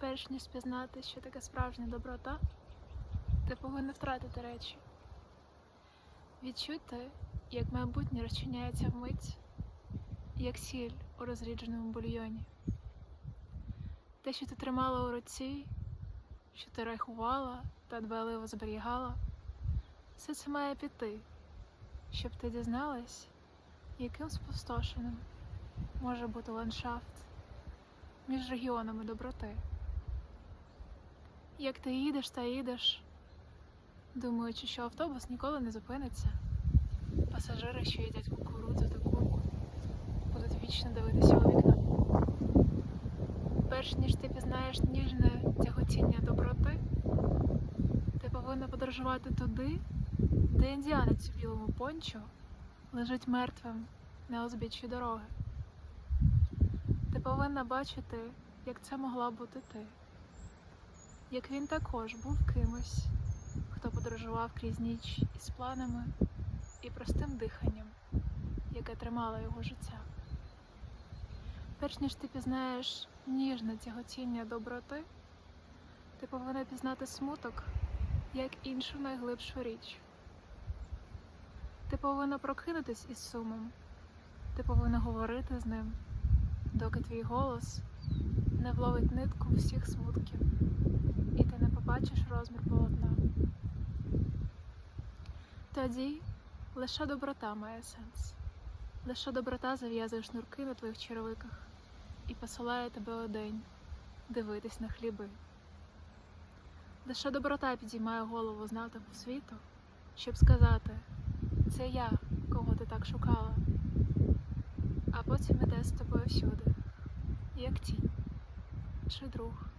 Перш ніж спізнати, що таке справжня доброта, ти повинен втратити речі. Відчути, як майбутнє розчиняється вмить, як сіль у розрідженому бульйоні. Те, що ти тримала у руці, що ти рахувала та дбайливо зберігала, все це має піти, щоб ти дізналась, яким спустошеним може бути ландшафт між регіонами доброти. Як ти їдеш та їдеш, думаючи, що автобус ніколи не зупиниться, пасажири, що їдять кукурудзу та курку, будуть вічно дивитися у вікно. Перш ніж ти пізнаєш ніжне тяготіння доброти, ти повинна подорожувати туди, де індіанець у білому пончо лежить мертвим на узбіччі дороги. Ти повинна бачити, як це могла бути ти, як він також був кимось, хто подорожував крізь ніч із планами і простим диханням, яке тримало його життя. Перш ніж ти пізнаєш ніжне тяготіння доброти, ти повинна пізнати смуток як іншу найглибшу річ. Ти повинна прокинутись із сумом, ти повинна говорити з ним, доки твій голос не вловить нитку всіх смутків, і ти не побачиш розмір полотна. Тоді лише доброта має сенс. Лише доброта зав'язує шнурки на твоїх черевиках і посилає тебе одень дивитись на хліби. Лише доброта підіймає голову з натовпу світу, щоб сказати це я, кого ти так шукала, а потім іде з тобою всюди, як тінь чи друг.